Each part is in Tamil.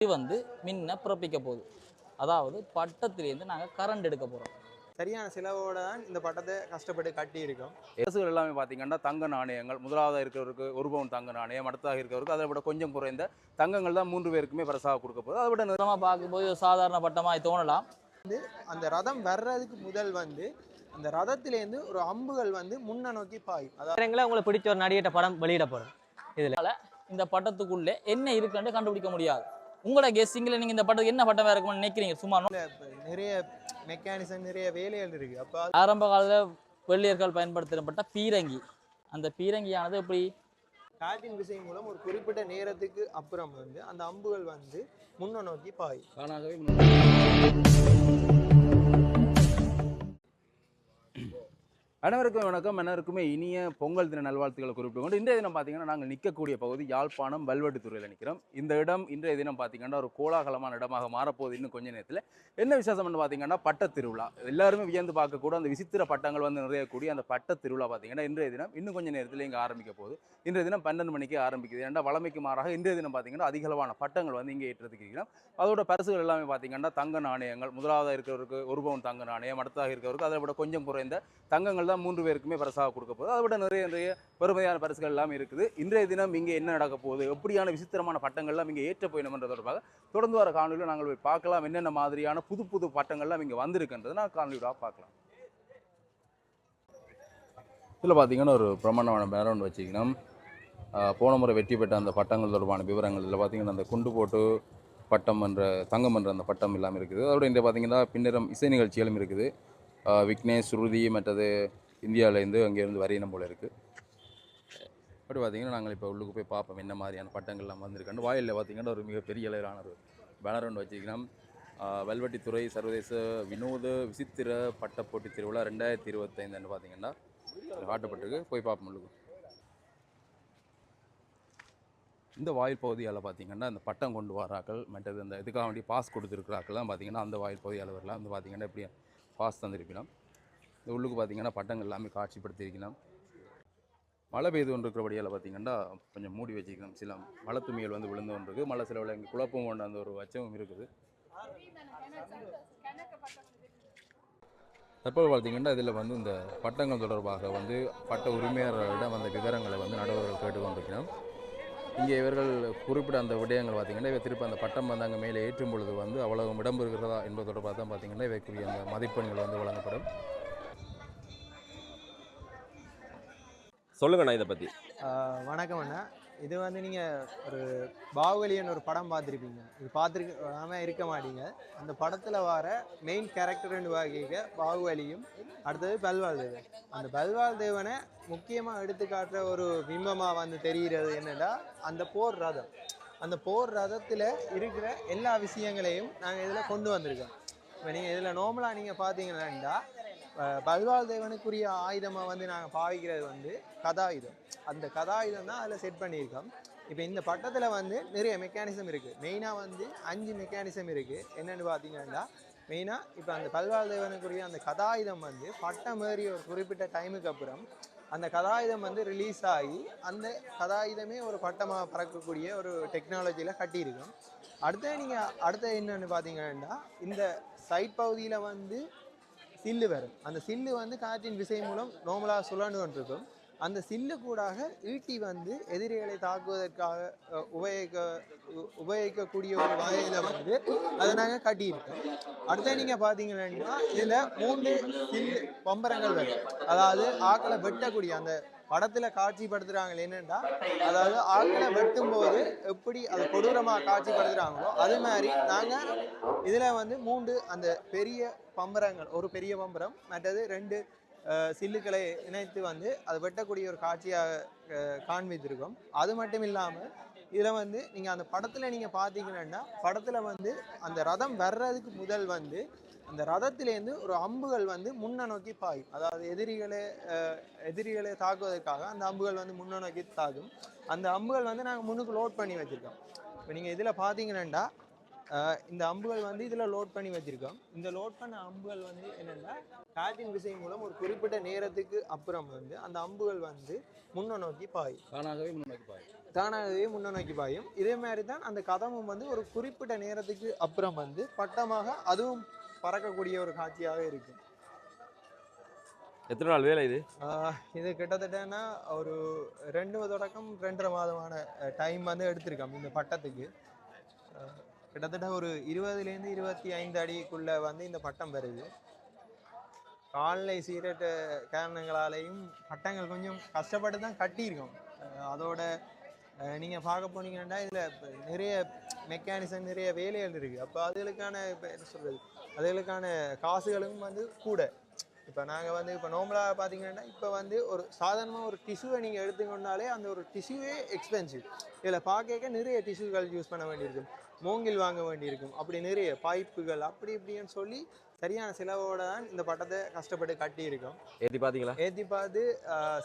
இது வந்து மின்ன பிறப்பிக்க போகுது. அதாவது பட்டத்திலேருந்து நாங்கள் கரண்ட் எடுக்க போகிறோம் சரியான செலவோட தான் இந்த பட்டத்தை கஷ்டப்பட்டு கட்டி இருக்கோம் அரசுகள் எல்லாமே பார்த்தீங்கன்னா தங்க நாணயங்கள் முதலாவதாக இருக்கிறவருக்கு ஒரு பவுன் தங்க நாணயம் அடுத்ததாக இருக்கிறவருக்கு அதை விட கொஞ்சம் குறைந்த தங்கங்கள் தான் மூன்று பேருக்குமே பரிசாக கொடுக்க போகுது. அதை விட நிற- நிறமாக பார்க்கும்போது ஒரு சாதாரண பட்டமாக தோணலாம். அந்த ரதம் வர்றதுக்கு முதல் வந்து அந்த ரதத்திலேருந்து ஒரு அம்புகள் வந்து முன்ன நோக்கி பாயும். அதாவது உங்களுக்கு பிடிச்ச ஒரு நடிகட்ட படம் வெளியிட போகிறோம் இந்த பட்டத்துக்குள்ளே என்ன இருக்குன்னு கண்டுபிடிக்க முடியாது. உங்களோட கெஸ்ஸிங்கில் நீங்கள் இந்த பட்டத்துக்கு என்ன பட்டம் இருக்கும்னு நினைக்கிறீங்க? சும்மா நிறைய மெக்கானிசம் நிறைய வேலைகள் இருக்கு. அப்போ ஆரம்ப காலத்தில் வெள்ளியர்கள் பயன்படுத்தப்பட்ட பீரங்கி. அந்த பீரங்கியானது எப்படி? காற்றின் விசை மூலம் ஒரு குறிப்பிட்ட நேரத்துக்கு அப்புறம் வந்து அந்த அம்புகள் வந்து முன்ன நோக்கி பாயும். தானாகவே அனைவருக்கும் வணக்கம். அனைவருக்குமே இனிய பொங்கல் தின நல்வாழ்த்துக்களை குறிப்பிட்டு கொண்டு இன்றைய தினம் பார்த்தீங்கன்னா நாங்கள் நிற்கக்கூடிய பகுதி யாழ்ப்பாணம் வல்வெட்டுத்துறையில் நிற்கிறோம். இந்த இடம் இன்றைய தினம் பார்த்தீங்கன்னா ஒரு கோலாகலமான இடமாக மாறப்போகுது இன்னும் கொஞ்ச நேரத்தில். என்ன விசேஷம்னு பார்த்தீங்கன்னா பட்டத் திருவிழா எல்லாருமே வியந்து பார்க்கக்கூட அந்த விசித்திர பட்டங்கள் வந்து நிறைய கூடிய அந்த பட்ட திருவிழா பார்த்தீங்கன்னா இன்றைய தினம் இன்னும் கொஞ்சம் நேரத்தில் இங்கே ஆரம்பிக்க போகுது. இன்றைய தினம் பன்னெண்டு மணிக்கு ஆரம்பிக்குது. ஏன்னா வளமைக்கு மாறாக இன்றைய தினம் பார்த்தீங்கன்னா அதிகளவான பட்டங்கள் வந்து இங்கே ஏற்றதுக்கு இருக்கிறோம் அதோட பரிசுகள் எல்லாமே பார்த்தீங்கன்னா தங்க நாணயங்கள் முதலாவதாக இருக்கிறவருக்கு ஒரு பவுன் தங்க நாணயம் அடுத்ததாக இருக்கிறவருக்கு அதை விட கொஞ்சம் குறைந்த தங்கங்கள் தான் மூன்று பேருக்குமே பரிசாக கொடுக்க போகுது. அதை விட நிறைய நிறைய பெருமையான பரிசுகள் எல்லாம் இருக்குது. இன்றைய தினம் இங்கே என்ன நடக்க போகுது? எப்படியான விசித்திரமான பட்டங்கள்லாம் இங்கே ஏற்ற போயிடணும்ன்ற தொடர்பாக தொடர்ந்து வர காணொலியில் நாங்கள் போய் பார்க்கலாம். என்னென்ன மாதிரியான புது புது பட்டங்கள்லாம் இங்கே வந்திருக்குன்றது நான் காணொலியாக பார்க்கலாம். இதில் பார்த்தீங்கன்னா ஒரு பிரமாண்டமான பேரவுண்ட் வச்சுக்கணும். போன முறை வெற்றி பெற்ற அந்த பட்டங்கள் தொடர்பான விவரங்கள். இதில் பார்த்தீங்கன்னா அந்த குண்டு போட்டு பட்டம் என்ற தங்கம் என்ற அந்த பட்டம் இல்லாமல் இருக்குது. அதோட இன்று பார்த்தீங்கன்னா பின்னரம் இசை நிகழ்ச்சிகளும் இருக்குது. விக்னேஷ் ஸ்ருதி மற்றது இந்தியாவிலேருந்து அங்கேருந்து வரையினம் போல இருக்குது அப்படி பார்த்தீங்கன்னா நாங்கள் இப்போ உள்ளுக்கு போய் பார்ப்போம் என்ன மாதிரியான பட்டங்கள்லாம் வந்திருக்காண்டு வாயிலில் பார்த்தீங்கன்னா ஒரு மிகப்பெரிய அளவிலான ஒரு பேனர் ஒன்று வச்சுக்கணும் வெல்வெட்டித்துறை சர்வதேச வினோத விசித்திர பட்டப்போட்டி திருவிழா ரெண்டாயிரத்தி இருபத்தைந்துன்னு பார்த்தீங்கன்னா காட்டப்பட்டிருக்கு. போய் பார்ப்போம் உள்ளுக்கு. இந்த வாயில் பகுதியால் பார்த்தீங்கன்னா இந்த பட்டம் கொண்டு வராக்கள் மற்றது அந்த இதுக்காக வேண்டி பாஸ் கொடுத்துருக்குறாக்கள்லாம் பார்த்திங்கன்னா பார்த்தீங்கன்னா அந்த வாயில் பகுதியால் வரலாம். வந்து பார்த்தீங்கன்னா எப்படி பாஸ் தந்திருக்கலாம் இந்த உள்ளுக்கு பார்த்திங்கன்னா பட்டங்கள் எல்லாமே காட்சிப்படுத்தியிருக்கலாம் மழை பெய்து கொண்டு இருக்கிறபடியால் பார்த்தீங்கன்னா கொஞ்சம் மூடி வச்சுக்கணும் சில மழை துணிகள் வந்து விழுந்து கொண்டிருக்கு. மழை சில இங்கே குழப்பம் கொண்ட அந்த ஒரு அச்சமும் இருக்குது. தற்போது பார்த்தீங்கன்னா இதில் வந்து இந்த பட்டங்கள் தொடர்பாக வந்து பட்ட உரிமையாளர்களிடம் அந்த விவரங்களை வந்து நடுவர்கள் கேட்டுக்கொண்டிருக்கிறோம். இங்கே இவர்கள் குறிப்பிட்ட அந்த விடயங்கள் பார்த்தீங்கன்னா இவை திருப்பி அந்த பட்டம் வந்து அங்கே மேலே ஏற்றும் பொழுது வந்து அவ்வளவு இடம் இருக்கிறதா என்பது தொடர்பாக தான் பார்த்தீங்கன்னா இவைக்குரிய அந்த மதிப்பெண்கள் வந்து வழங்கப்படும். சொல்லுங்கண்ணா இதை பற்றி வணக்கம் அண்ணா. இது வந்து நீங்கள் ஒரு பாகுபலின்னு ஒரு படம் பார்த்துருப்பீங்க. இது பார்த்துருக்காம இருக்க மாட்டீங்க. அந்த படத்தில் வர மெயின் கேரக்டர்னு வகைக்க பாகுபலியும் அடுத்தது பல்வால் தேவன் அந்த பல்வால் தேவனை முக்கியமாக எடுத்துக்காட்டுற ஒரு பிம்பமாக வந்து தெரிகிறது என்னென்னா அந்த போர் ரதம். அந்த போர் ரதத்தில் இருக்கிற எல்லா விஷயங்களையும் நாங்கள் இதில் கொண்டு வந்திருக்கோம். இப்போ நீங்கள் இதில் நார்மலாக நீங்கள் பார்த்தீங்கன்னா அஹ் பல்வாள் தேவனுக்குரிய ஆயுதமாக வந்து நாங்கள் பாவிக்கிறது வந்து கதாயுதம். அந்த கதாயுதம் தான் அதில் செட் பண்ணியிருக்கோம். இப்போ இந்த பட்டத்தில் வந்து நிறைய மெக்கானிசம் இருக்குது மெயினாக வந்து அஞ்சு மெக்கானிசம் இருக்குது என்னென்னு பார்த்தீங்கன்னா மெயினாக இப்போ அந்த பல்வாள் தேவனுக்குரிய அந்த கதாயுதம் வந்து பட்டம் ஏறி ஒரு குறிப்பிட்ட டைமுக்கு அப்புறம் அந்த கதாயுதம் வந்து ரிலீஸ் ஆகி அந்த கதாயுதமே ஒரு பட்டமாக பறக்கக்கூடிய ஒரு டெக்னாலஜியில் கட்டியிருக்கோம். அடுத்த நீங்கள் அடுத்த என்னென்னு பார்த்தீங்கன்னா இந்த சைட் பகுதியில் வந்து சில்லு வரும். அந்த சில்லு வந்து காற்றின் விசை மூலம் நார்மலாக சுழண்டு கொண்டிருக்கும். அந்த சில்லு கூடாக ஈட்டி வந்து எதிரிகளை தாக்குவதற்காக உபயோகிக்க உ- உபயோகிக்கக்கூடிய ஒரு வகையில் வந்து அதை நாங்கள் கட்டியிருக்கோம். அடுத்து நீங்கள் பார்த்தீங்கன்னா இதில் மூன்று சில்லு பம்பரங்கள் வரும். அதாவது ஆக்களை வெட்டக்கூடிய அந்த படத்தில் காட்சிப்படுத்துறாங்க என்னென்னா அதாவது ஆக்களை வெட்டும்போது எப்படி அதை கொடூரமாக காட்சிப்படுத்துகிறாங்களோ அது மாதிரி நாங்கள் இதில் வந்து மூன்று அந்த பெரிய பம்பரங்கள் ஒரு பெரிய பம்பரம் மற்றது ரெண்டு சில்லுகளை சில்லுக்களை இணைத்து வந்து அதை வெட்டக்கூடிய ஒரு காட்சியாக காண்பித்திருக்கோம். அது மட்டும் இல்லாமல் இதில் வந்து நீங்கள் அந்த படத்தில் நீங்கள் பார்த்தீங்கன்னா படத்தில் வந்து அந்த ரதம் வர்றதுக்கு முதல் வந்து அந்த ரதத்திலேருந்து ஒரு அம்புகள் வந்து முன்ன நோக்கி பாயும். அதாவது எதிரிகளை எதிரிகளை தாக்குவதற்காக அந்த அம்புகள் வந்து முன்ன நோக்கி தாக்கும். அந்த அம்புகள் வந்து நாங்கள் முன்னுக்கு லோட் பண்ணி வச்சுருக்கோம். இப்போ நீங்கள் இதில் பார்த்தீங்கன்னா இந்த அம்புகள் வந்து இதில் லோட் பண்ணி வச்சுருக்கோம். இந்த லோட் பண்ண அம்புகள் வந்து என்னென்னா காற்றின் விசை மூலம் ஒரு குறிப்பிட்ட நேரத்துக்கு அப்புறம் வந்து அந்த அம்புகள் வந்து முன்ன நோக்கி பாயும். தானாகவே முன்னோக்கி பாயும். தானாகவே முன்னோக்கி பாயும். இதே மாதிரி தான் அந்த கதமும் வந்து ஒரு குறிப்பிட்ட நேரத்துக்கு அப்புறம் வந்து பட்டமாக அதுவும் பறக்கக்கூடிய ஒரு காட்சியாக இருக்கும் எத்தனை நாள் வேலை இது? இது கிட்டத்தட்டனா ஒரு ரெண்டு தொடக்கம் ரெண்டரை மாதமான டைம் வந்து எடுத்திருக்கோம் இந்த பட்டத்துக்கு. கிட்டத்தட்ட ஒரு இருபதுலேருந்து இருபத்தி ஐந்து அடிக்குள்ள வந்து இந்த பட்டம் வருது கால்நிலை சீரற்ற காரணங்களாலேயும் பட்டங்கள் கொஞ்சம் கஷ்டப்பட்டு தான் கட்டியிருக்கோம். அதோட ஆஹ் நீங்க பார்க்க போனீங்கன்னா இதுல நிறைய மெக்கானிசம் நிறைய வேலைகள் இருக்கு. அப்போ அதுகளுக்கான இப்போ என்ன சொல்றது அதுகளுக்கான காசுகளும் வந்து கூட. இப்போ நாங்கள் வந்து இப்போ நார்மலாக பார்த்தீங்கன்னா இப்போ வந்து ஒரு சாதாரணமாக ஒரு டிஷ்யூவை நீங்கள் எடுத்துக்கொண்டாலே அந்த ஒரு டிஷ்யூவே எக்ஸ்பென்சிவ் இதில் பார்க்க நிறைய டிஷ்யூகள் யூஸ் பண்ண வேண்டியிருக்கும். மூங்கில் வாங்க வேண்டியிருக்கும். அப்படி நிறைய பைப்புகள் அப்படி இப்படின்னு சொல்லி சரியான செலவோட தான் இந்த பட்டத்தை கஷ்டப்பட்டு கட்டியிருக்கோம். ஏற்றி பார்த்தீங்களா ஏற்றி பார்த்து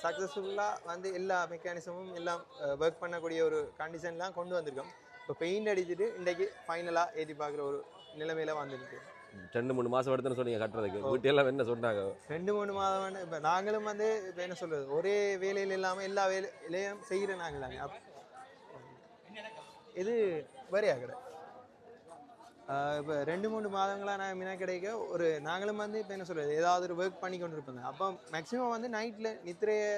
சக்ஸஸ்ஃபுல்லாக வந்து எல்லா மெக்கானிசமும் எல்லாம் ஒர்க் பண்ணக்கூடிய ஒரு கண்டிஷன்லாம் கொண்டு வந்திருக்கோம். இப்போ பெயிண்ட் அடிச்சுட்டு இன்றைக்கு ஃபைனலாக ஏற்றி பார்க்குற ஒரு நிலைமையில வந்துருக்கு. ரெண்டு மூணு மாசம் எடுத்துன்னு சொன்னீங்க கட்டுறதுக்கு. வீட்டையெல்லாம் என்ன சொன்னாங்க? ரெண்டு மூணு மாதம் வந்து இப்போ நாங்களும் வந்து இப்போ என்ன சொல்றது ஒரே வேலையில் இல்லாமல் எல்லா வேலையிலையும் செய்கிற நாங்கள் அப் இது வரையா கடை? இப்போ ரெண்டு மூணு மாதங்களாக நான் மின கிடைக்க ஒரு நாங்களும் வந்து இப்போ என்ன சொல்றது ஏதாவது ஒரு ஒர்க் பண்ணி கொண்டு இருப்பாங்க அப்போ மேக்ஸிமம் வந்து நைட்டில் நித்திரையை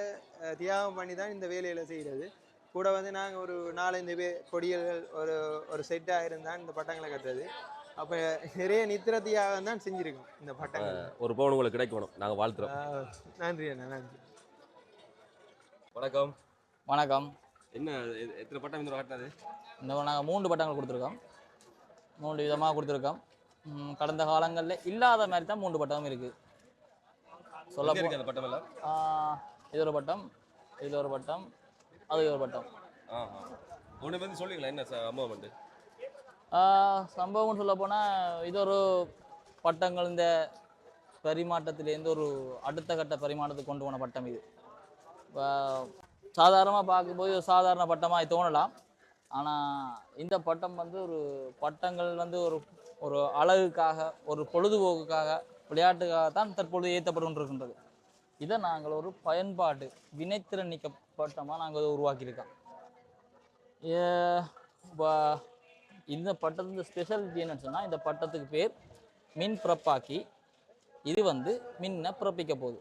தியாகம் பண்ணி தான் இந்த வேலையில் செய்கிறது கூட வந்து நாங்கள் ஒரு நாலஞ்சு பேர் பொடியல்கள் ஒரு ஒரு செட்டாக இருந்தால் இந்த பட்டங்களை கட்டுறது. அப்போ நிறைய நித்திர தியாகம் தான் செஞ்சுருக்கோம் இந்த பட்டங்கள். ஒரு பவுன் உங்களுக்கு கிடைக்கணும். நாங்க வாழ்த்துறோம். நன்றி அண்ணா நன்றி. வணக்கம். வணக்கம். என்ன எத்தனை பட்டம் இந்த கட்டினது? இந்த நாங்கள் மூன்று பட்டங்கள் கொடுத்துருக்கோம். மூன்று விதமாக கொடுத்துருக்கோம். கடந்த காலங்களில் இல்லாத மாதிரி தான் மூன்று பட்டமும் இருக்குது சொல்ல அந்த பட்டம் எல்லாம்? இது ஒரு பட்டம் இது ஒரு பட்டம் அது ஒரு பட்டம். ஒன்று வந்து சொல்லுங்களா என்ன அமௌண்ட் ஆஹ் சம்பவம்னு சொல்ல போனால் இது ஒரு பட்டங்கள் இந்த பரிமாற்றத்திலேருந்து ஒரு அடுத்த கட்ட பரிமாற்றத்துக்கு கொண்டு போன பட்டம் இது. சாதாரணமாக பார்க்கும்போது ஒரு சாதாரண பட்டமாக தோணலாம். ஆனால் இந்த பட்டம் வந்து ஒரு பட்டங்கள் வந்து ஒரு ஒரு அழகுக்காக ஒரு பொழுதுபோக்குக்காக விளையாட்டுக்காக தான் தற்பொழுது ஏற்றப்பட்டு இருக்கின்றது இதை நாங்கள் ஒரு பயன்பாடு வினைத்திறன் நீக்க பட்டமாக நாங்கள் உருவாக்கியிருக்கோம். இப்போ இந்த பட்டத்து ஸ்பெஷாலிட்டி என்னன்னு சொன்னால் இந்த பட்டத்துக்கு பேர் மின் பிறப்பாக்கி. இது வந்து மின்னை பிறப்பிக்க போகுது.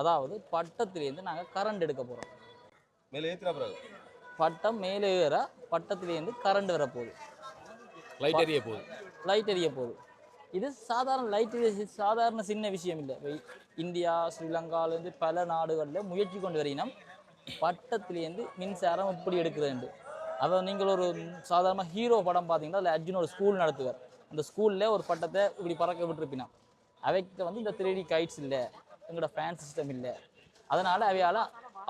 அதாவது பட்டத்திலேருந்து நாங்கள் கரண்ட் எடுக்க போகிறோம் மேலே ஏற்றினா பிறகு பட்டம் மேலே ஏற பட்டத்திலேருந்து கரண்ட் வரப்போகுது லைட் எரிய போகுது. லைட் எரிய போகுது. இது சாதாரண லைட் சாதாரண சின்ன விஷயம் இல்லை. இந்தியா ஸ்ரீலங்காலேருந்து பல நாடுகளில் முயற்சி கொண்டு வரையினம் பட்டத்திலேருந்து மின்சாரம் இப்படி எடுக்கிறேன் அதை நீங்கள் ஒரு சாதாரண ஹீரோ படம் பார்த்தீங்கன்னா அதில் அர்ஜுன் ஒரு ஸ்கூல் நடத்துவார். அந்த ஸ்கூலில் ஒரு பட்டத்தை இப்படி பறக்க விட்டுருப்பினான் அவைக்கு வந்து இந்த த்ரீ டி கைட்ஸ் இல்லை எங்களோட ஃபேன் சிஸ்டம் இல்லை. அதனால் அவையால்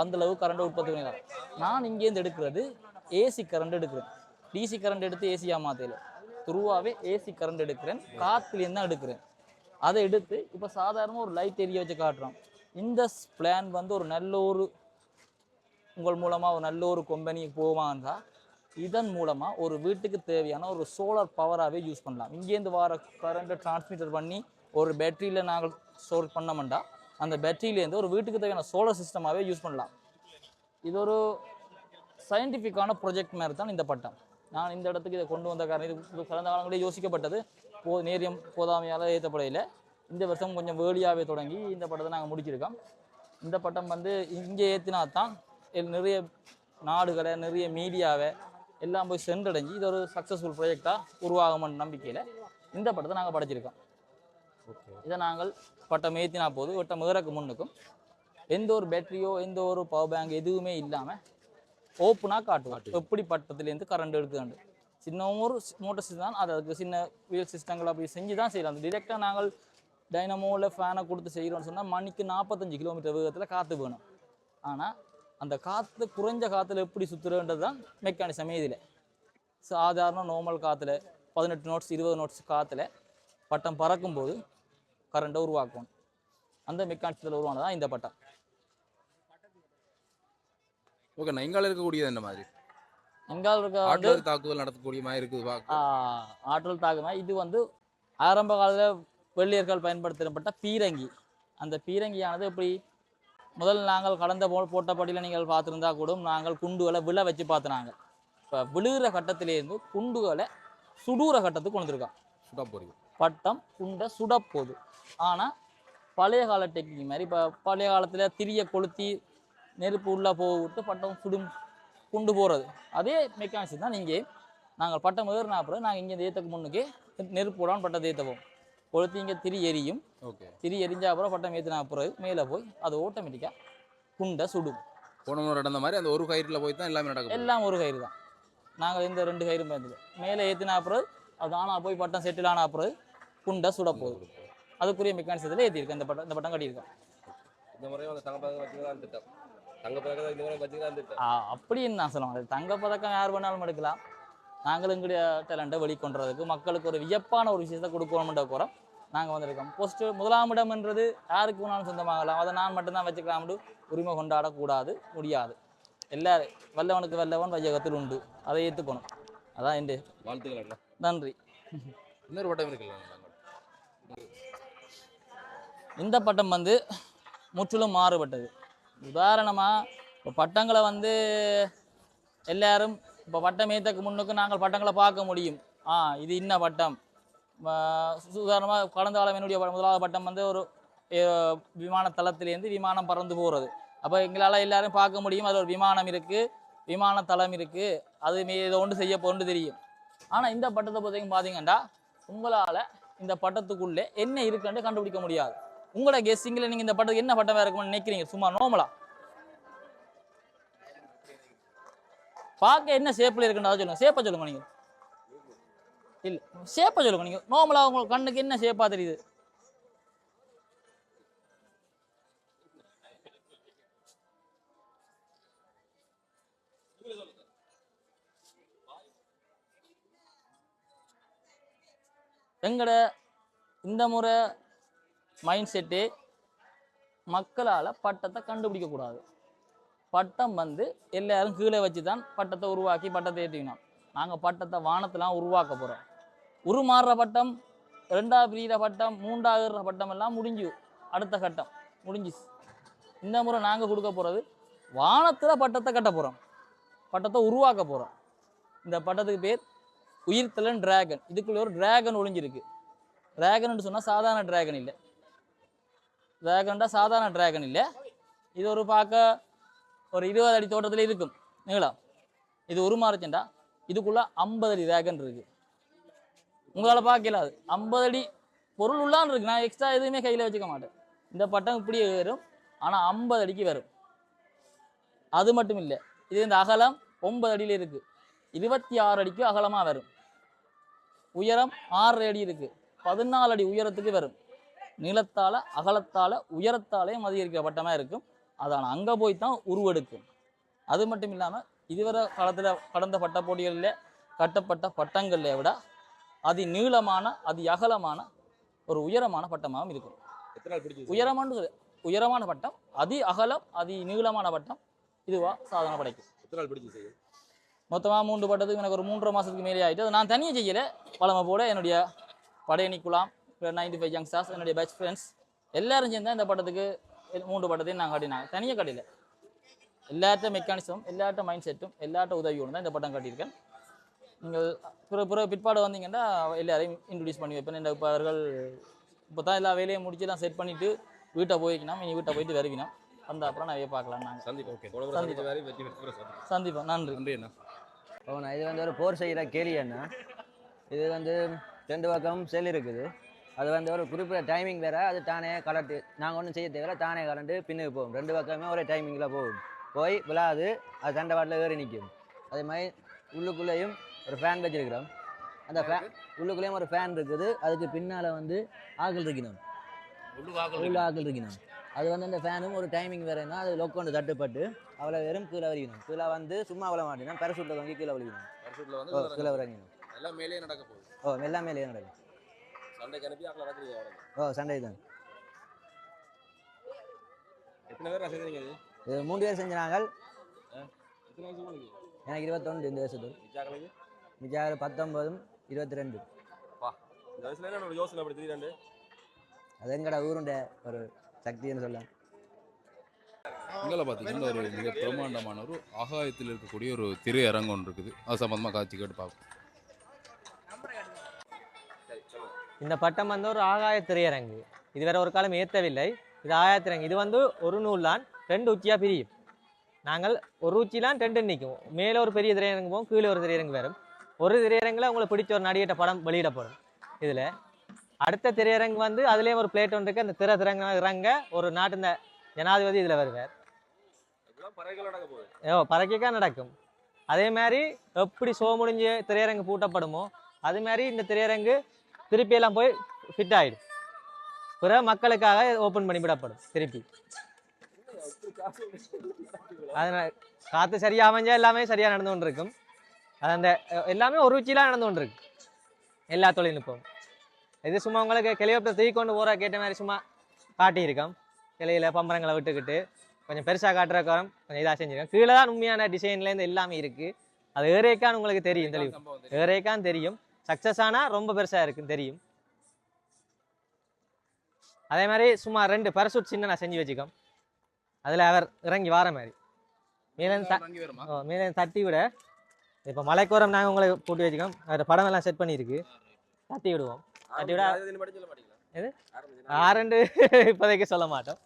அந்தளவு கரண்ட் உற்பத்தி பண்ணிடலாம் நான் இங்கேருந்து எடுக்கிறது ஏசி கரண்ட் எடுக்கிறேன். டிசி கரண்ட் எடுத்து ஏசியாக மாற்றல துருவாகவே ஏசி கரண்ட் எடுக்கிறேன். காற்றுலேருந்து தான் எடுக்கிறேன். அதை எடுத்து இப்போ சாதாரணமாக ஒரு லைட் எரிய வச்சு காட்டுறோம். இந்த பிளான் வந்து ஒரு நல்ல ஒரு உங்கள் மூலமாக ஒரு நல்ல ஒரு கம்பெனிக்கு போவாங்கன்னா இதன் மூலமாக ஒரு வீட்டுக்கு தேவையான ஒரு சோலார் பவராகவே யூஸ் பண்ணலாம். இங்கேருந்து வர கரண்ட்டை டிரான்ஸ்மிட்டர் பண்ணி ஒரு பேட்டரியில் நாங்கள் ஸ்டோர் பண்ணோம்னா அந்த பேட்டரியிலேருந்து ஒரு வீட்டுக்கு தேவையான சோலார் சிஸ்டமாகவே யூஸ் பண்ணலாம். இது ஒரு சயின்டிஃபிக்கான ப்ரொஜெக்ட் மாதிரி தான் இந்த பட்டம். நான் இந்த இடத்துக்கு இதை கொண்டு வந்த காரணம் இது கடந்த காலங்களே யோசிக்கப்பட்டது. போ நேரியம் போதாமையால் ஏற்றப்படையில் இந்த வருஷம் கொஞ்சம் வேலியாகவே தொடங்கி இந்த பட்டத்தை நாங்கள் முடிச்சிருக்கோம். இந்த பட்டம் வந்து இங்கே ஏற்றினா தான் நிறைய நாடுகளை நிறைய மீடியாவை எல்லாம் போய் சென்றடைஞ்சு இது ஒரு சக்ஸஸ்ஃபுல் ப்ராஜெக்டாக உருவாகும்னு நம்பிக்கையில் இந்த படத்தை நாங்கள் படைச்சிருக்கோம். இதை நாங்கள் பட்டம் ஏற்றினா போது வட்டம் ஏறக்கு முன்னுக்கும் எந்த ஒரு பேட்டரியோ எந்த ஒரு பவர் பேங்க் எதுவுமே இல்லாமல் ஓப்பனாக காட்டுவோம். எப்படி பட்டத்துலேருந்து கரண்ட் எடுக்குதுண்டு சின்ன ஒரு மோட்டர் சிஸ்டம் தான். அது அதுக்கு சின்ன வீல் சிஸ்டங்கள் அப்படி செஞ்சு தான் செய்யலாம். அந்த டிரெக்டாக நாங்கள் டைனமோவில் ஃபேனை கொடுத்து செய்கிறோம்னு சொன்னால் மணிக்கு நாற்பத்தஞ்சு கிலோமீட்டர் வேகத்தில் காற்று வேணும். ஆனால் அந்த காற்று குறைஞ்ச காற்றுல எப்படி சுற்றுறன்றது தான் மெக்கானிசமே இதில். சாதாரண நார்மல் காற்றுல பதினெட்டு நோட்ஸ் இருபது நோட்ஸ் காற்றுல பட்டம் பறக்கும்போது கரண்ட்டை உருவாக்கும். அந்த மெக்கானிசத்தில் உருவானது தான் இந்த பட்டம். ஓகே நான் இங்கால இருக்கக்கூடியது என்ன மாதிரி? எங்கால் இருக்க ஆட்கள் தாக்குதல் நடத்தக்கூடிய மாதிரி இருக்குது ஆற்றல் தாக்குமா இது வந்து ஆரம்ப காலத்தில் வெள்ளையர்கள் பயன்படுத்தப்பட்ட பீரங்கி. அந்த பீரங்கியானது எப்படி முதல் நாங்கள் கடந்த போ போட்ட படியில் நீங்கள் பார்த்துருந்தா கூட நாங்கள் குண்டுகளை விழ வச்சு பார்த்துனாங்க. இப்போ விழுகிற கட்டத்திலேருந்து குண்டுகளை சுடுற கட்டத்துக்கு கொண்டு போறீங்க பட்டம் குண்டை சுடப்போகுது ஆனால் பழைய கால டெக்னிக் மாதிரி இப்போ பழைய காலத்தில் திரிய கொளுத்தி நெருப்பு உள்ளே போக விட்டு பட்டம் சுடும் குண்டு போகிறது அதே மெக்கானிசம் தான் நீங்கள் நாங்கள் பட்டம் ஏறினா அப்புறம் நாங்கள் இங்கே ஏற்றக்கு முன்னுக்கு நெருப்பு விடாமல் பட்டத்தை ஏற்றவோம் கொளுத்தி இங்கே திரி எரியும். ஓகே. திரி எரிஞ்ச அப்புறம் பட்டம் ஏற்றினா அப்புறம் மேலே போய் அது ஆட்டோமேட்டிக்காக குண்டை சுடும். போன முறை நடந்த மாதிரி அந்த ஒரு கயிறுல போய் தான் எல்லாமே நடக்கும். எல்லாம் ஒரு கயிறு தான். நாங்கள் எந்த ரெண்டு கயிறும் பயந்தது மேலே ஏற்றினா அப்புறம் அது ஆனா போய் பட்டம் செட்டில் ஆன அப்புறம் குண்டை சுட போகுது. அதுக்குரிய மெக்கானிசத்தில் ஏற்றிருக்கேன் இந்த பட்டம் இந்த பட்டம் கட்டியிருக்கேன் இந்த முறையும் அந்த தங்க பதக்கம் வச்சுக்கலாம் திட்டம் தங்க பதக்கம் இந்த முறை வச்சுக்கலாம் திட்டம் அப்படின்னு நான் சொல்லுவேன் அது தங்க பதக்கம் யார் வேணாலும் எடுக்கலாம். நாங்களும் எங்களுடைய டேலண்ட்டை வெளிக்கொண்டுறதுக்கு மக்களுக்கு ஒரு வியப்பான ஒரு விஷயத்தை கொடுக்கணும்ன்ற குறம் நாங்கள் வந்திருக்கோம். ஃபர்ஸ்ட் முதலாம் இடம்ன்றது யாருக்கு வேணாலும் சொந்தமாகலாம். அதை நான் மட்டும்தான் வச்சுக்கலாம்னு உரிமை கொண்டாடக்கூடாது முடியாது. எல்லாரும் வல்லவனுக்கு வல்லவன் வையகத்தில் உண்டு. அதை ஏற்றுக்கணும் அதான் என் வாழ்த்துக்கள் நன்றி. இன்னொரு வட்டம் இருக்குல்ல இந்த பட்டம் வந்து முற்றிலும் மாறுபட்டது. உதாரணமாக இப்போ பட்டங்களை வந்து எல்லாரும் இப்போ பட்டம் ஏற்றக்கு முன்னுக்கு நாங்கள் பட்டங்களை பார்க்க முடியும். ஆ இது இன்ன பட்டம் உதாரணமாக கடந்த காலம் என்னுடைய முதலாவது பட்டம் வந்து ஒரு விமான தளத்திலேருந்து விமானம் பறந்து போகிறது அப்போ எங்களால் எல்லாரும் பார்க்க முடியும் அதில் ஒரு விமானம் இருக்குது விமான தளம் இருக்குது அது மீ இதை ஒன்று செய்ய போன்று தெரியும். ஆனால் இந்த பட்டத்தை பொறுத்தவரைக்கும் பார்த்தீங்கன்னா உங்களால் இந்த பட்டத்துக்குள்ளே என்ன இருக்குன்னு கண்டுபிடிக்க முடியாது. உங்களோட கெஸ்ஸிங்கில் நீங்கள் இந்த பட்டத்துக்கு என்ன பட்டம் இருக்கும்னு நினைக்கிறீங்க? சும்மா நோமலாக பார்க்க என்ன ஷேப்பில் இருக்குன்னு அதை ஷேப்பை சொல்லுங்கள் நீங்கள் இல்லை ஷேப்பை சொல்லுங்க நீங்கள் நார்மலாக உங்களுக்கு கண்ணுக்கு என்ன ஷேப்பாக தெரியுது? எங்கட இந்த முறை மைண்ட் செட்டு மக்களால் பட்டத்தை கண்டுபிடிக்கக்கூடாது பட்டம் வந்து எல்லாரும் கீழே வச்சு தான் பட்டத்தை உருவாக்கி பட்டத்தை ஏற்றிக்கணும். நாங்கள் பட்டத்தை வானத்தெலாம் உருவாக்க போகிறோம் உருமாறுற பட்டம் ரெண்டாவது பிரிகிற பட்டம் மூன்றாகிற பட்டம் எல்லாம் முடிஞ்சு அடுத்த கட்டம் முடிஞ்சிச்சு. இந்த முறை நாங்கள் கொடுக்க போகிறது வானத்தில் பட்டத்தை கட்ட போகிறோம் பட்டத்தை உருவாக்க போகிறோம் இந்த பட்டத்துக்கு பேர் உயிர்த்தலன் டிராகன் இதுக்குள்ளே ஒரு டிராகன் ஒளிஞ்சிருக்கு. டிராகன்னு சொன்னால் சாதாரண டிராகன் இல்லை. டிராகன்டா சாதாரண டிராகன் இல்லை. இது ஒரு பார்க்க ஒரு இருபது அடி தோட்டத்தில் இருக்கும். நீங்களா? இது உருமாறுச்சுண்டா இதுக்குள்ள ஐம்பது அடி ரேகன் இருக்கு. உங்களால் பார்க்கல அது ஐம்பது அடி பொருள் உள்ளான்னு இருக்கு. நான் எக்ஸ்ட்ரா எதுவுமே கையில் வச்சுக்க மாட்டேன். இந்த பட்டம் இப்படியே வரும் ஆனால் ஐம்பது அடிக்கு வரும். அது மட்டும் இல்லை. இது இந்த அகலம் ஒன்பது அடியில் இருக்கு. இருபத்தி ஆறு அடிக்கு அகலமாக வரும். உயரம் ஆறு அடி இருக்கு. பதினாலு அடி உயரத்துக்கு வரும். நீளத்தால அகலத்தால உயரத்தாலேயும் அதிகரிக்கப்பட்டமாக இருக்கும். அதான் அங்கே போய் தான் உருவெடுக்கும். அது மட்டும் இல்லாமல் இதுவரை காலத்தில் கடந்த பட்ட போட்டிகளில் கட்டப்பட்ட பட்டங்களை விட அதி நீளமான அதி அகலமான ஒரு உயரமான பட்டமாகவும் இருக்கும் உயரமான உயரமான பட்டம் அதி அகலம் அதி நீளமான பட்டம் இதுவா சாதனை படைக்கும். மொத்தமாக மூன்று பட்டத்துக்கு எனக்கு ஒரு மூன்றரை மாதத்துக்கு மேலே ஆகிட்டு அது நான் தனியாக செய்யலை. வளமை போட என்னுடைய படையணி குலாம் நைன்டி ஃபைவ் யங்ஸ்டர்ஸ் என்னுடைய பெஸ்ட் ஃப்ரெண்ட்ஸ் எல்லாரும் சேர்ந்து இந்த பட்டத்துக்கு மூன்று பட்டத்தையும் நான் கட்டினாங்க. தனியாக கட்டில. எல்லாத்த மெக்கானிசமும் எல்லாட்ட மைண்ட் செட்டும் எல்லாட்ட உதவியோடு தான் இந்த பட்டம் கட்டியிருக்கேன். நீங்கள் பிற பிற பிற்பாடு வந்தீங்கன்னா எல்லாரையும் இன்ட்ரடியூஸ் பண்ணி வைப்பேன். இந்த இப்போ அவர்கள் இப்போ தான் எல்லா வேலையும் முடிச்சு தான் செட் பண்ணிவிட்டு வீட்டை போய்க்கணும் இனி வீட்டை போயிட்டு வருவினோம் வந்த அப்புறம் நிறைய பார்க்கலாம் நாங்கள் சந்திப்போம். ஓகே. சந்திப்போம். சந்திப்போம். நன்றி. நன்றி அண்ணா. போகணும் இது வந்து ஒரு போர் செய்கிற கேலி அண்ணா. இது வந்து ரெண்டு பக்கம் செல் இருக்குது. அது வந்து ஒரு குறிப்பிட்ட டைமிங் வேறு அது தானே கலட்டு நாங்கள் ஒன்றும் செய்ய தேவையில்ல தானே கலண்டு பின்னுக்கு போகும். ரெண்டு பக்கமே ஒரே டைமிங்கில் போகும். போய் விழாது அது சண்டை வாட்டில் ஏறி நிற்கும் அதே மாதிரி உள்ளுக்குள்ளேயும் ஒரு ஃபேன் வச்சிருக்கிறோம் அந்த ஃபேன் உள்ளுக்குள்ளேயும் ஒரு ஃபேன் இருக்குது. அதுக்கு பின்னால் வந்து ஆக்கள் இருக்கணும். உள்ள ஆக்கள் இருக்கணும். அது வந்து அந்த ஃபேனும் ஒரு டைமிங் வேறுனா அது லொக்கொண்டு தட்டுப்பட்டு அவளை வெறும் கீழே வரிக்கணும். கீழே வந்து சும்மா அவளை மாட்டினா. பேரசூட்டில் வாங்கி கீழே வலிக்கணும் கீழே இறங்கணும் எல்லாம் மேலேயே நடக்க போகுது. ஓ எல்லாம் மேலே நடக்கும். சண்டைக்கு அனுப்பி நடக்கிறீங்க அவ்வளோ ஓ சண்டை தான் எத்தனை பேர் செஞ்சீங்க இது? இது மூணு பேர் செஞ்ச நாங்கள் எத்தனை வருஷம் எனக்கு இருபத்தொன்று இந்த வருஷத்துக்கு. மிச்சாக்களுக்கு மிச்சாக பத்தொன்பதும் இருபத்தி ரெண்டு வா இந்த வயசுல என்ன யோசனை அப்படி திடீரெண்டு அது எங்கடா ஊருண்ட ஒரு சக்தின்னு சொல்லலாம். இங்கே பார்த்தீங்கன்னா ஒரு மிக பிரம்மாண்டமான ஒரு ஆகாயத்தில் இருக்கக்கூடிய ஒரு திரையரங்கம் ஒன்று இருக்குது. அது சம்மந்தமாக காட்சி கேட்டு பார்ப்போம். இந்த பட்டம் வந்து ஒரு ஆகாய திரையரங்கு இது வேற ஒரு காலம் ஏற்றவில்லை இது ஆகாய திரையரங்கு இது வந்து ஒரு நூலான் ரெண்டு உச்சியாக பிரியும். நாங்கள் ஒரு உச்சிலாம் ரெண்டு நிற்கும் மேலே ஒரு பெரிய திரையரங்கு போகும் கீழே ஒரு திரையரங்கு வரும். ஒரு திரையரங்கில் உங்களுக்கு பிடிச்ச ஒரு நடிகட்ட படம் வெளியிடப்படும். இதில் அடுத்த திரையரங்கு வந்து அதுலேயே ஒரு பிளேட் ஒன்று இருக்கு. அந்த திரை திறங்க இறங்க ஒரு நாட்டு ஜனாதிபதி இதில் வருவார். ஏதோ பறக்கைக்கா நடக்கும். அதே மாதிரி எப்படி ஷோ முடிஞ்சு திரையரங்கு பூட்டப்படுமோ அது மாதிரி இந்த திரையரங்கு திருப்பி எல்லாம் போய் ஃபிட் ஆகிடும் பிறகு மக்களுக்காக ஓப்பன் பண்ணி விடப்படும் திருப்பி. அதனால் காற்று சரியாக அமைஞ்சா எல்லாமே சரியாக நடந்து கொண்டு இருக்கும் அது அந்த எல்லாமே ஒரு உச்சிலாம் நடந்து கொண்டு இருக்கு எல்லா தொழில்நுட்பம் இது சும்மா உங்களுக்கு கிளையோப்பத்தை தூக்கி கொண்டு போற கேட்ட மாதிரி சும்மா காட்டியிருக்கோம். கிளையில பம்பரங்களை விட்டுக்கிட்டு கொஞ்சம் பெருசாக காட்டுறக்காரம் கொஞ்சம் இதாக செஞ்சுருக்கோம். கீழே தான் உண்மையான டிசைன்லேருந்து எல்லாமே இருக்குது அது ஏறேக்கான்னு உங்களுக்கு தெரியும் தெளிவு. ஏறேக்கான்னு தெரியும். சக்ஸஸ் ஆனால் ரொம்ப பெருசாக இருக்குன்னு தெரியும். அதே மாதிரி சும்மா ரெண்டு பரசூட் சின்ன நான் செஞ்சு வச்சுக்கோம். அதில் அவர் இறங்கி வார மாதிரி. மேலே த அங்கே வருமா? ஓ, மேலே தட்டி விட. இப்போ மலைக்கோரம் நாங்கள் உங்களை போட்டு வச்சுக்கோம். அதில் படம் எல்லாம் செட் பண்ணியிருக்கு. தட்டி விடுவோம். தட்டி விட எது? ஆரண்டு இப்போதைக்கு சொல்ல மாட்டோம்.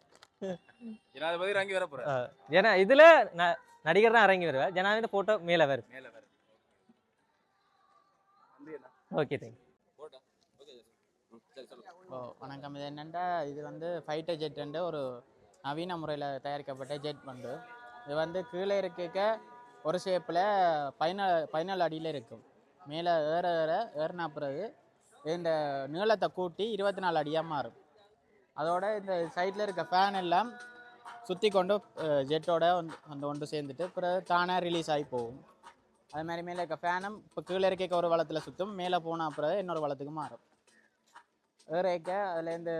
ஜனாதிபதி இறங்கி வர போகிறார் ஏன்னா இதில் நடிகர் தான் இறங்கி வருவார். ஜனாதிபதி ஃபோட்டோ மேலே வரும். மேலே ஓகே தேங்க் ஓ வணக்கம். இது என்னென்னா இது வந்து ஃபைட்டர் ஜெட்டுன்ற ஒரு நவீன முறையில் தயாரிக்கப்பட்ட ஜெட் பண்டு இது வந்து கீழே இருக்க ஒரு ஷேப்பில் பதினாலு பதினாலு அடியில் இருக்கும். மேலே ஏற ஏற ஏறினா பிறகு இந்த நீளத்தை கூட்டி இருபத்தி நாலு அடியாக மாறும். அதோட இந்த சைடில் இருக்க ஃபேன் எல்லாம் சுற்றி கொண்டு ஜெட்டோட வந்து வந்து ஒன்று சேர்ந்துட்டு பிறகு தானாக ரிலீஸ் ஆகி போகும். அது மாதிரி மேலே இருக்க ஃபேனும் இப்போ கீழே இருக்க ஒரு வளத்தில் சுற்றும் மேலே போனால் பிறகு இன்னொரு வளத்துக்கு மாறும். ஏறேக்க அதுலேருந்து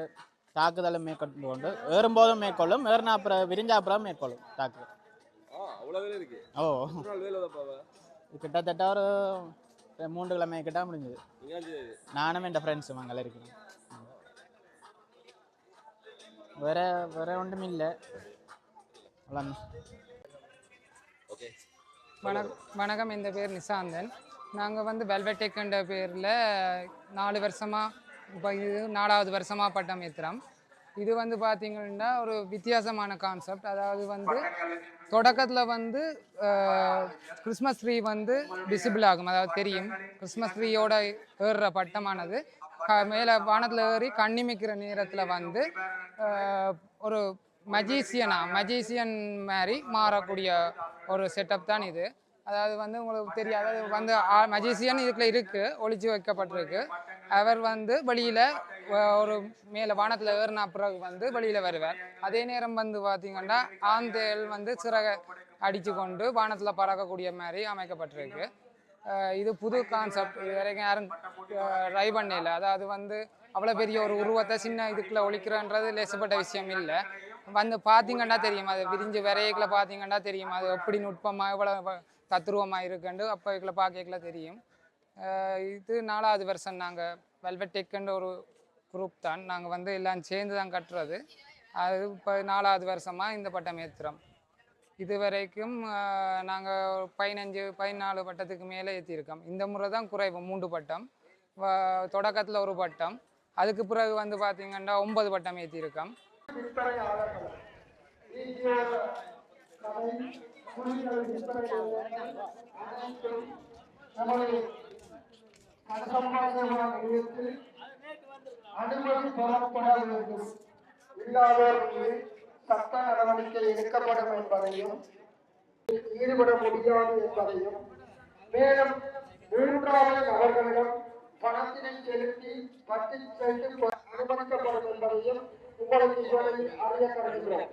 தாக்குதலும் மேற்கொண்டு கொண்டு ஏறும்போதும் மேற்கொள்ளும் ஏறினா அப்புறம் விரிஞ்சா அப்புறம் மேற்கொள்ளும் தாக்குதல் ஓ. கிட்டத்தட்ட ஒரு மூன்று கிழமை கிட்ட முடிஞ்சது நானும் என் ஃப்ரெண்ட்ஸும் அங்கே இருக்கிறோம் வேற வேற ஒன்றும் இல்லை. அவ்வளோ வணக்கம் வணக்கம். இந்த பேர் நிசாந்தன். நாங்கள் வந்து வெல்வெட்டெக்ன்ற பேரில் நாலு வருஷமாக இப்போ இது நாலாவது வருஷமாக பட்டம் ஏற்றுறோம் இது வந்து பார்த்திங்கன்னா ஒரு வித்தியாசமான கான்செப்ட் அதாவது வந்து தொடக்கத்தில் வந்து கிறிஸ்மஸ் ட்ரீ வந்து விசிபிள் ஆகும். அதாவது தெரியும். கிறிஸ்மஸ் ட்ரீயோட ஏறுற பட்டமானது. க மேலே வானத்தில் ஏறி கண்ணிமிக்கிற நேரத்தில் வந்து ஒரு மஜீசியனா? மஜீசியன் மாதிரி மாறக்கூடிய ஒரு செட்டப் தான் இது. அதாவது வந்து உங்களுக்கு தெரியாத. வந்து மஜீசியன் இதுக்குள்ள இருக்கு. ஒழிச்சு வைக்கப்பட்டிருக்கு. அவர் வந்து வெளியில ஒரு மேலே வானத்தில் ஏறின பிறகு வந்து வெளியில் வருவார். அதே நேரம் வந்து பார்த்தீங்கன்னா ஆந்தேல் வந்து சிறக அடிச்சு கொண்டு வானத்தில் பறக்கக்கூடிய மாதிரி அமைக்கப்பட்டிருக்கு. இது புது கான்செப்ட் இது வரைக்கும் யாரும் ட்ரை பண்ணல. அதாவது வந்து அவ்வளோ பெரிய ஒரு உருவத்தை சின்ன இதுக்குள்ள ஒழிக்கிறன்றது லேசப்பட்ட விஷயம் இல்லை. வந்து பார்த்தீங்கன்னா தெரியும்? அது விரிஞ்சு விரையக்குள்ள பார்த்தீங்கன்னா தெரியும்? அது எப்படி நுட்பமாக எவ்வளோ தத்துருவமாக இருக்குன்னு அப்போ இதில் பார்க்கல தெரியும். இது நாலாவது வருஷம் நாங்கள் வெல்வெட் டெக்குன்ற ஒரு குரூப் தான். நாங்கள் வந்து எல்லாம் சேர்ந்து தான் கட்டுறது. அது இப்போ நாலாவது வருஷமாக இந்த பட்டம் ஏற்றுறோம் இது வரைக்கும் நாங்கள் பதினஞ்சு பதினாலு பட்டத்துக்கு மேலே ஏற்றிருக்கோம் இந்த முறை தான் குறைவு மூன்று பட்டம். தொடக்கத்தில் ஒரு பட்டம். அதுக்கு பிறகு வந்து பார்த்தீங்கன்னா ஒன்பது பட்டம் ஏற்றிருக்கோம் அனுமதி பெறப்பட வேண்டும் இல்லாதோர் சட்ட நடவடிக்கை எடுக்கப்படும் என்பதையும் ஈடுபட முடியாது. என்பதையும் மேலும் மூன்றாவது நபர்களிடம் பணத்தினை செலுத்தி பட்டி செலுத்தி அனுமதிக்கப்படும் என்பதையும் உங்களுக்கு இவரை அறிய தருகிறோம்